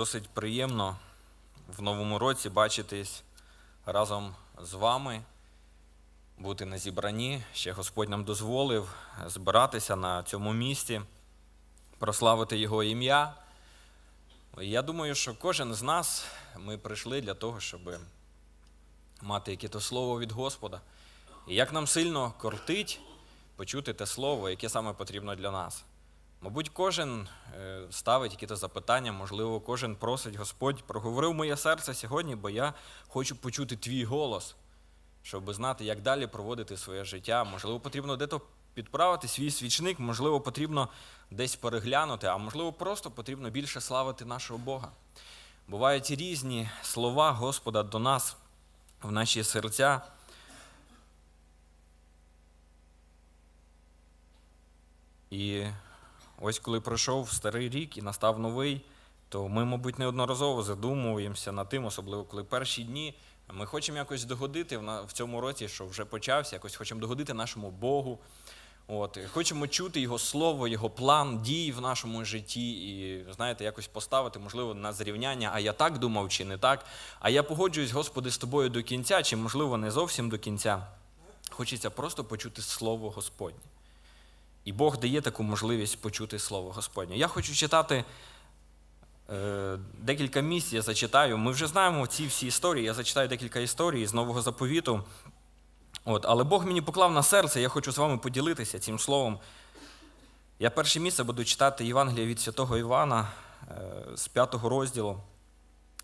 досить приємно в новому році бачитись разом з вами, бути на зібранні. Ще Господь нам дозволив збиратися на цьому місці, прославити Його ім'я. Я думаю, що кожен з нас ми прийшли для того, щоб мати якесь слово від Господа. І як нам сильно кортить почути те слово, яке саме потрібно для нас. Мабуть, кожен е, ставить якісь запитання, можливо, кожен просить Господь, проговорив моє серце сьогодні, бо я хочу почути твій голос, щоб знати, як далі проводити своє життя. Можливо, потрібно десь підправити свій свічник, можливо, потрібно десь переглянути, а можливо, просто потрібно більше славити нашого Бога. Бувають різні слова Господа до нас в наші серця. І ось коли пройшов старий рік і настав новий, то ми, мабуть, неодноразово задумуємося над тим, особливо коли перші дні. Ми хочемо якось догодити в цьому році, що вже почався, якось хочемо догодити нашому Богу. От, хочемо чути Його слово, Його план дій в нашому житті, і знаєте, якось поставити, можливо, на зрівняння, а я так думав чи не так. А я погоджуюсь, Господи, з тобою до кінця, чи, можливо, не зовсім до кінця. Хочеться просто почути Слово Господнє. І Бог дає таку можливість почути Слово Господнє. Я хочу читати е, декілька місць, я зачитаю. Ми вже знаємо ці всі історії. Я зачитаю декілька історій з Нового заповіту. От, але Бог мені поклав на серце, я хочу з вами поділитися цим словом. Я перше місце буду читати Євангелія від святого Івана е, з п'ятого розділу.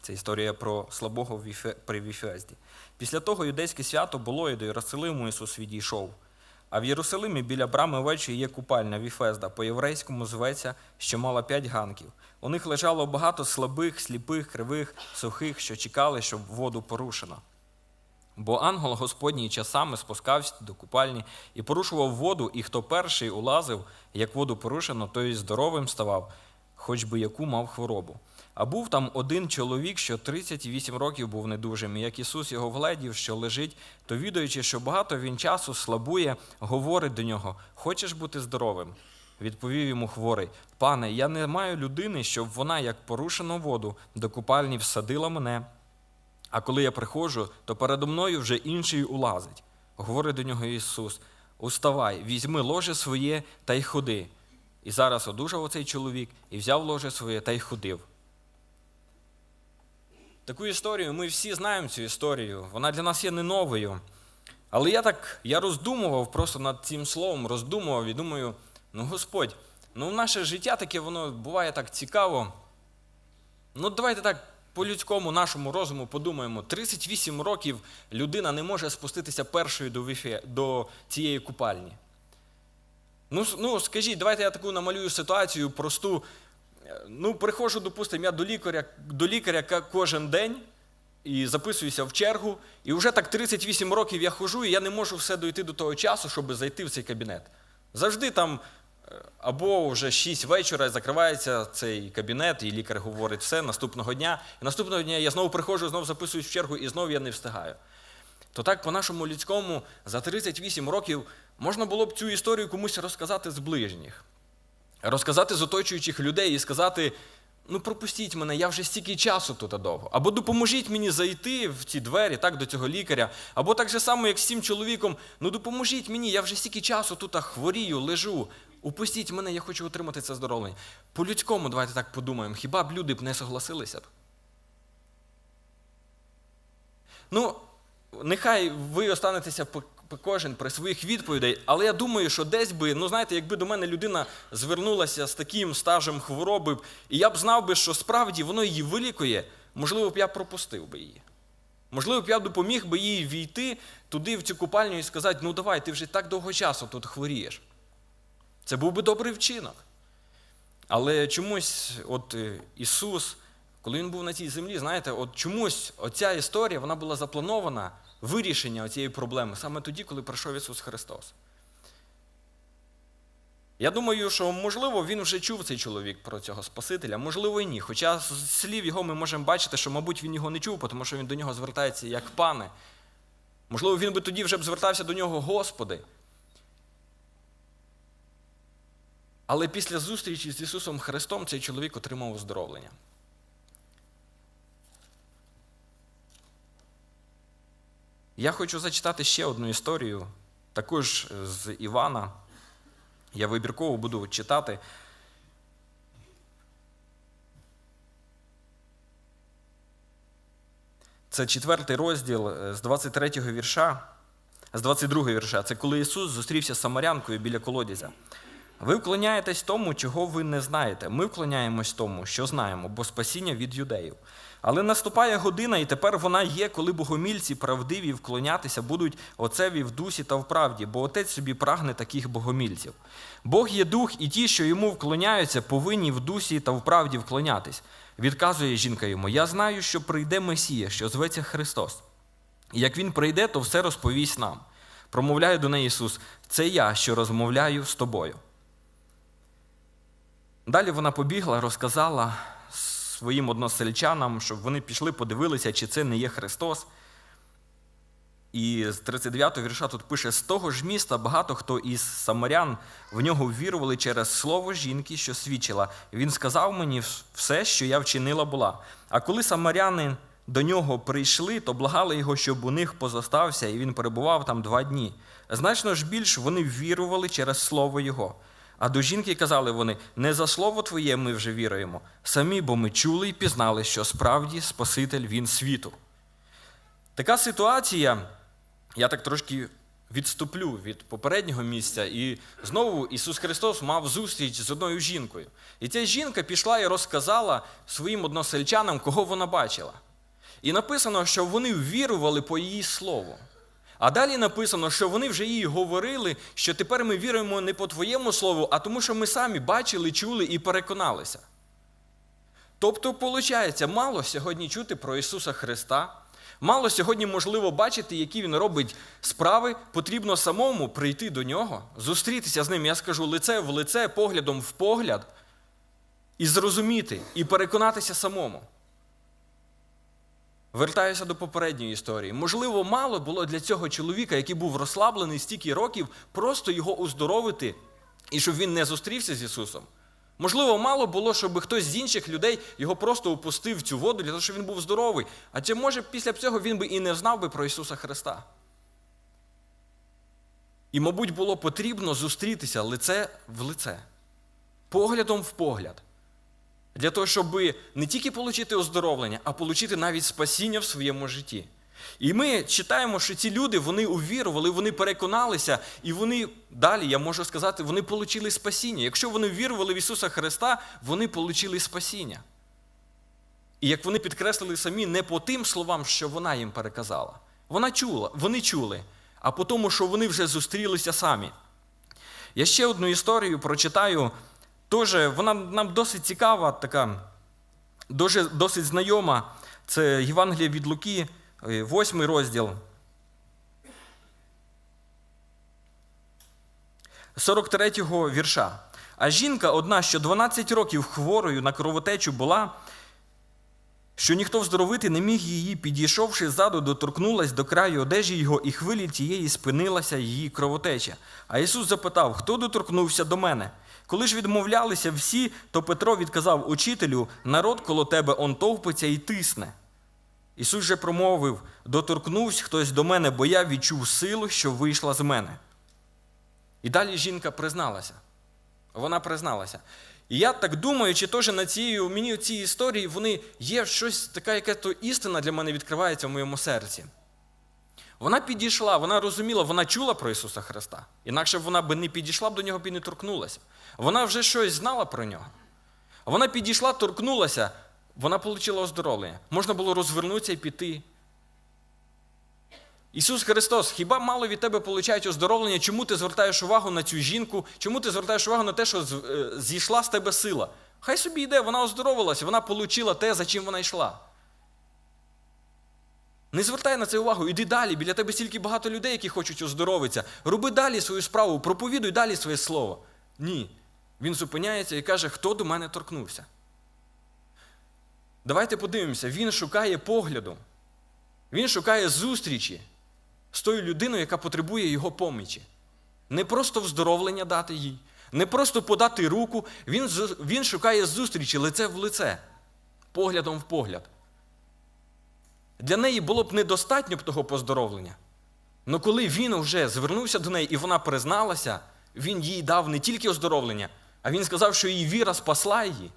Це історія про слабого при Віфезді. Після того юдейське свято було і до Єрусалиму Ісус відійшов. А в Єрусалимі біля брами вечі є купальня Віфезда, по-єврейському зветься, що мала п'ять ганків. У них лежало багато слабих, сліпих, кривих, сухих, що чекали, щоб воду порушено. Бо ангел Господній часами спускався до купальні і порушував воду, і хто перший улазив, як воду порушено, той здоровим ставав, хоч би яку мав хворобу. А був там один чоловік, що 38 років був недужим, і як Ісус його вгледів, що лежить, то відаючи, що багато він часу слабує, говорить до нього: Хочеш бути здоровим? Відповів йому хворий: Пане, я не маю людини, щоб вона, як порушено воду, до купальні всадила мене. А коли я приходжу, то передо мною вже інший улазить. Говорить до нього Ісус: Уставай, візьми ложе своє та й ходи. І зараз одужав оцей чоловік і взяв ложе своє та й ходив. Таку історію ми всі знаємо цю історію. Вона для нас є не новою. Але я так я роздумував просто над цим словом, роздумував і думаю: ну Господь, ну наше життя таке воно буває так цікаво. Ну, давайте так по-людському нашому розуму подумаємо: 38 років людина не може спуститися першою до, до цієї купальні. Ну, ну, скажіть, давайте я таку намалюю ситуацію просту. Ну, приходжу, допустимо, я до лікаря, до лікаря кожен день і записуюся в чергу. І вже так 38 років я хожу, і я не можу все дойти до того часу, щоб зайти в цей кабінет. Завжди там е, або вже 6 вечора закривається цей кабінет, і лікар говорить все наступного дня. І наступного дня я знову приходжу, знову записуюсь в чергу, і знову я не встигаю. То так, по нашому людському, за 38 років можна було б цю історію комусь розказати з ближніх, розказати з оточуючих людей і сказати: ну пропустіть мене, я вже стільки часу тут довго. Або допоможіть мені зайти в ці двері так, до цього лікаря. Або так же само, як з цим чоловіком, ну допоможіть мені, я вже стільки часу тут хворію, лежу. Упустіть мене, я хочу отримати це здоровлення. По-людському, давайте так подумаємо, хіба б люди б не согласилися б? Ну, нехай ви останетеся кожен при своїх відповідей, але я думаю, що десь би, ну знаєте, якби до мене людина звернулася з таким стажем хвороби, і я б знав би, що справді воно її вилікує, можливо б я пропустив би її. Можливо, б я допоміг би їй війти туди, в цю купальню, і сказати: ну давай, ти вже так довго часу тут хворієш. Це був би добрий вчинок. Але чомусь, от е, Ісус, коли він був на цій землі, знаєте, от чомусь оця історія вона була запланована, вирішення цієї проблеми саме тоді, коли прийшов Ісус Христос. Я думаю, що можливо він вже чув цей чоловік про цього Спасителя, можливо, і ні. Хоча з слів його ми можемо бачити, що, мабуть, він його не чув, тому що він до нього звертається як пане. Можливо, він би тоді вже б звертався до нього, Господи. Але після зустрічі з Ісусом Христом цей чоловік отримав оздоровлення. Я хочу зачитати ще одну історію, також з Івана. Я вибірково буду читати. Це четвертий розділ е, з 23 го вірша, з 22 го вірша. Це коли Ісус зустрівся з самарянкою біля колодязя. Ви вклоняєтесь тому, чого ви не знаєте. Ми вклоняємось тому, що знаємо, бо спасіння від юдеїв. Але наступає година, і тепер вона є, коли богомільці правдиві вклонятися будуть Отцеві в дусі та в правді, бо Отець собі прагне таких богомільців. Бог є дух, і ті, що йому вклоняються, повинні в дусі та в правді вклонятись. Відказує жінка йому: Я знаю, що прийде Месія, що зветься Христос. І як він прийде, то все розповість нам. Промовляє до неї Ісус: Це я, що розмовляю з тобою. Далі вона побігла, розказала своїм односельчанам, щоб вони пішли, подивилися, чи це не є Христос. І з 39-го вірша тут пише: з того ж міста багато хто із самарян в нього ввірували через слово жінки, що свідчила. Він сказав мені все, що я вчинила була. А коли самаряни до нього прийшли, то благали його, щоб у них позостався, і він перебував там два дні. Значно ж більш вони ввірували через слово Його. А до жінки казали вони: не за слово Твоє ми вже віруємо, самі, бо ми чули і пізнали, що справді Спаситель Він світу. Така ситуація, я так трошки відступлю від попереднього місця, і знову Ісус Христос мав зустріч з одною жінкою. І ця жінка пішла і розказала своїм односельчанам, кого вона бачила. І написано, що вони ввірували по її слову. А далі написано, що вони вже їй говорили, що тепер ми віруємо не по твоєму слову, а тому, що ми самі бачили, чули і переконалися. Тобто, виходить, мало сьогодні чути про Ісуса Христа, мало сьогодні можливо бачити, які Він робить справи, потрібно самому прийти до нього, зустрітися з ним, я скажу, лице в лице, поглядом в погляд, і зрозуміти, і переконатися самому. Вертаюся до попередньої історії. Можливо, мало було для цього чоловіка, який був розслаблений стільки років, просто його оздоровити і щоб він не зустрівся з Ісусом. Можливо, мало було, щоб хтось з інших людей його просто опустив в цю воду для того, щоб він був здоровий. А чи може після цього він би і не знав би про Ісуса Христа? І, мабуть, було потрібно зустрітися лице в лице, поглядом в погляд. Для того, щоб не тільки отримати оздоровлення, а отримати навіть спасіння в своєму житті. І ми читаємо, що ці люди вони увірували, вони переконалися, і вони далі, я можу сказати, вони отримали спасіння. Якщо вони вірували в Ісуса Христа, вони отримали спасіння. І як вони підкреслили самі, не по тим словам, що вона їм переказала. Вона чула, вони чули, а по тому, що вони вже зустрілися самі. Я ще одну історію прочитаю. Тоже вона нам досить цікава, така, досить знайома. Це Євангеліє від Луки, 8 розділ. 43-го вірша. А жінка одна, що 12 років хворою на кровотечу була, що ніхто вздоровити не міг її, підійшовши ззаду, доторкнулась до краю одежі його, і хвилі тієї спинилася її кровотеча. А Ісус запитав, хто доторкнувся до мене? Коли ж відмовлялися всі, то Петро відказав учителю, народ коло тебе он товпиться і тисне. Ісус же промовив: доторкнувся хтось до мене, бо я відчув силу, що вийшла з мене. І далі жінка призналася. Вона призналася. І я так думаю, чи теж на цією, мені ці історії вони є щось така, яка то істина для мене відкривається в моєму серці. Вона підійшла, вона розуміла, вона чула про Ісуса Христа. Інакше вона би не підійшла б до нього б і не торкнулася. Вона вже щось знала про нього. Вона підійшла, торкнулася, вона отримала оздоровлення. Можна було розвернутися і піти. Ісус Христос, хіба мало від тебе получають оздоровлення? Чому ти звертаєш увагу на цю жінку? Чому ти звертаєш увагу на те, що зійшла з тебе сила? Хай собі йде, вона оздоровилася, вона отримала те, за чим вона йшла. Не звертай на це увагу, іди далі. Біля тебе стільки багато людей, які хочуть оздоровитися. Роби далі свою справу, проповідуй далі своє слово. Ні. Він зупиняється і каже, хто до мене торкнувся. Давайте подивимося, він шукає погляду. Він шукає зустрічі з тою людиною, яка потребує його помічі. Не просто вздоровлення дати їй, не просто подати руку, він, він шукає зустрічі лице в лице, поглядом в погляд. Для неї було б недостатньо б того поздоровлення. Ну коли він вже звернувся до неї і вона призналася, він їй дав не тільки оздоровлення, а він сказав, що її віра спасла її.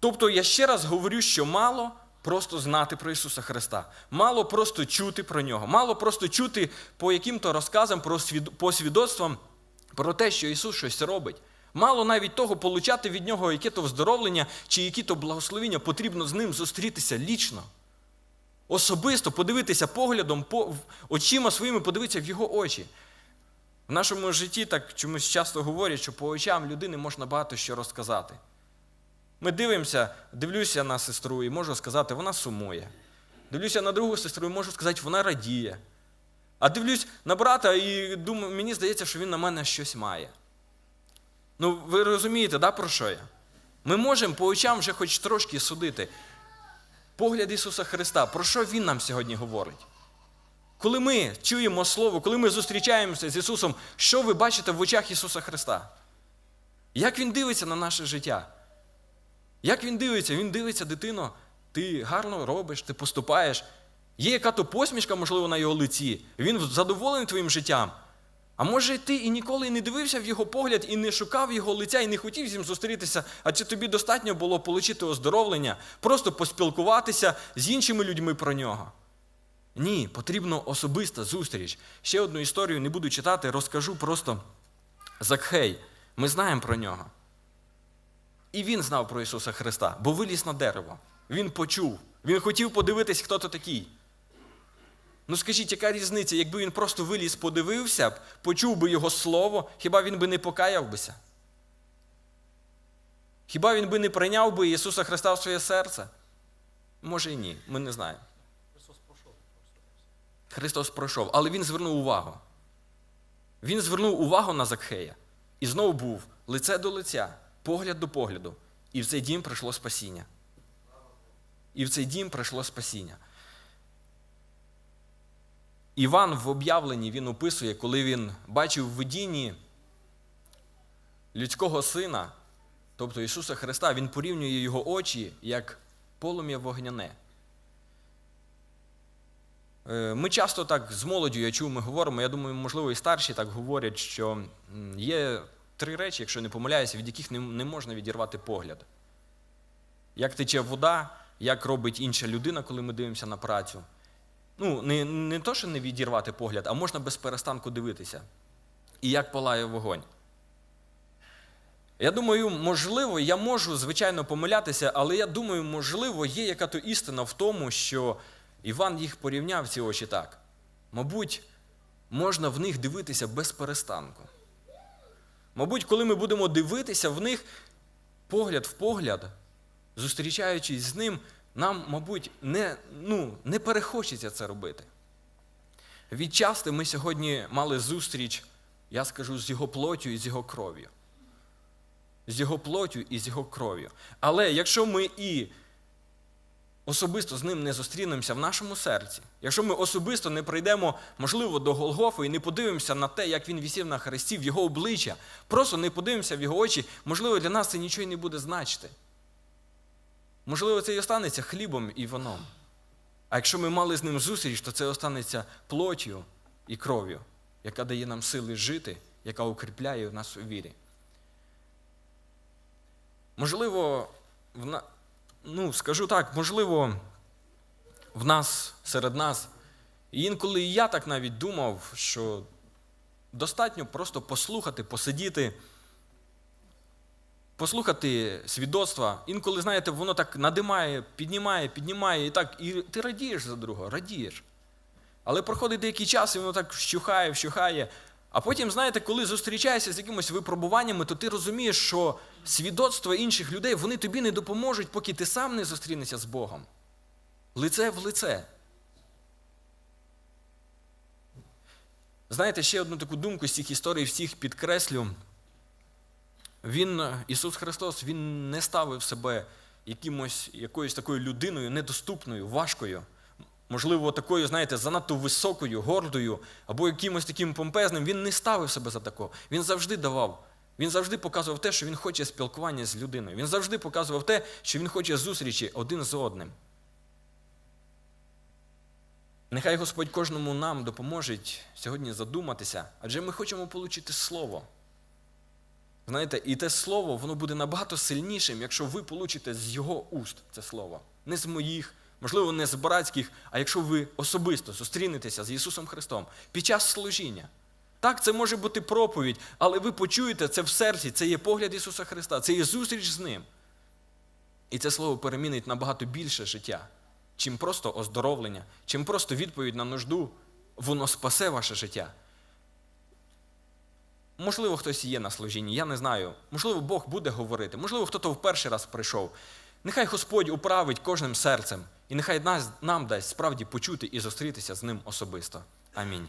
Тобто я ще раз говорю, що мало просто знати про Ісуса Христа, мало просто чути про нього, мало просто чути по яким-то розказам, по свідоцтвам про те, що Ісус щось робить. Мало навіть того получати від нього яке-то вздоровлення чи які-то благословення, потрібно з ним зустрітися лічно. Особисто подивитися поглядом, по, очима своїми подивитися в його очі. В нашому житті так чомусь часто говорять, що по очам людини можна багато що розказати. Ми дивимося, дивлюся на сестру і можу сказати, вона сумує. Дивлюся на другу сестру і можу сказати, вона радіє. А дивлюсь на брата і думаю, мені здається, що він на мене щось має. Ну, ви розумієте, да, про що я? Ми можемо по очам вже хоч трошки судити. Погляд Ісуса Христа, про що Він нам сьогодні говорить? Коли ми чуємо Слово, коли ми зустрічаємося з Ісусом, що ви бачите в очах Ісуса Христа? Як Він дивиться на наше життя? Як Він дивиться? Він дивиться, дитино, ти гарно робиш, ти поступаєш. Є яка-то посмішка, можливо, на його лиці. Він задоволений твоїм життям. А може ти і ніколи не дивився в його погляд, і не шукав його лиця, і не хотів з ним зустрітися, а чи тобі достатньо було отримати оздоровлення, просто поспілкуватися з іншими людьми про нього? Ні, потрібна особиста зустріч. Ще одну історію не буду читати, розкажу просто Закхей. Ми знаємо про нього. І він знав про Ісуса Христа, бо виліз на дерево. Він почув. Він хотів подивитись, хто то такий. Ну скажіть, яка різниця, якби він просто виліз, подивився б, почув би його слово, хіба він би не покаяв бися? Хіба він би не прийняв би Ісуса Христа в своє серце? Може і ні, ми не знаємо. Христос пройшов, але Він звернув увагу. Він звернув увагу на Закхея. І знову був лице до лиця, погляд до погляду. І в цей дім прийшло спасіння. І в цей дім прийшло спасіння. Іван в об'явленні він описує, коли він бачив в видінні людського сина, тобто Ісуса Христа, він порівнює його очі як полум'я вогняне. Е, Ми часто так з молоддю, я чув, ми говоримо, я думаю, можливо, і старші так говорять, що є три речі, якщо не помиляюся, від яких не, можна відірвати погляд. Як тече вода, як робить інша людина, коли ми дивимося на працю. Ну, не, не то, що не відірвати погляд, а можна без перестанку дивитися. І як палає вогонь. Я думаю, можливо, я можу, звичайно, помилятися, але я думаю, можливо, є яка-то істина в тому, що Іван їх порівняв ці очі так. Мабуть, можна в них дивитися без перестанку. Мабуть, коли ми будемо дивитися в них погляд в погляд, зустрічаючись з ним, нам, мабуть, не, ну, не перехочеться це робити. Відчасти ми сьогодні мали зустріч, я скажу, з його плоттю і з його кров'ю. З його плоттю і з його кров'ю. Але якщо ми і особисто з ним не зустрінемося в нашому серці, якщо ми особисто не прийдемо, можливо, до Голгофи і не подивимося на те, як він висів на хресті, в його обличчя, просто не подивимося в його очі, можливо, для нас це нічого не буде значити. Можливо, це і останеться хлібом і вином. А якщо ми мали з ним зустріч, то це останеться плоттю і кров'ю, яка дає нам сили жити, яка укріпляє нас у вірі. Можливо. Ну, скажу так, можливо, в нас, серед нас, і інколи і я так навіть думав, що достатньо просто послухати, посидіти, послухати свідоцтва. Інколи, знаєте, воно так надимає, піднімає, піднімає, і так, і ти радієш за другого, радієш. Але проходить деякий час, і воно так вщухає, вщухає. А потім, знаєте, коли зустрічаєшся з якимись випробуваннями, то ти розумієш, що свідоцтва інших людей вони тобі не допоможуть, поки ти сам не зустрінешся з Богом. Лице в лице. Знаєте, ще одну таку думку з цих історій всіх підкреслю. Він, Ісус Христос, Він не ставив себе якимось, якоюсь такою людиною недоступною, важкою. Можливо, такою, знаєте, занадто високою, гордою, або якимось таким помпезним, він не ставив себе за такого. Він завжди давав. Він завжди показував те, що він хоче спілкування з людиною. Він завжди показував те, що він хоче зустрічі один з одним. Нехай Господь кожному нам допоможе сьогодні задуматися, адже ми хочемо отримати слово. Знаєте, і те слово, воно буде набагато сильнішим, якщо ви получите з його уст це слово. Не з моїх, можливо, не з братських, а якщо ви особисто зустрінетеся з Ісусом Христом під час служіння. Так, це може бути проповідь, але ви почуєте це в серці, це є погляд Ісуса Христа, це є зустріч з Ним. І це слово перемінить набагато більше життя, чим просто оздоровлення, чим просто відповідь на нужду, воно спасе ваше життя. Можливо, хтось є на служінні, я не знаю. Можливо, Бог буде говорити, можливо, хтось в перший раз прийшов. Нехай Господь управить кожним серцем, і нехай нас, нам дасть справді почути і зустрітися з ним особисто. Амінь.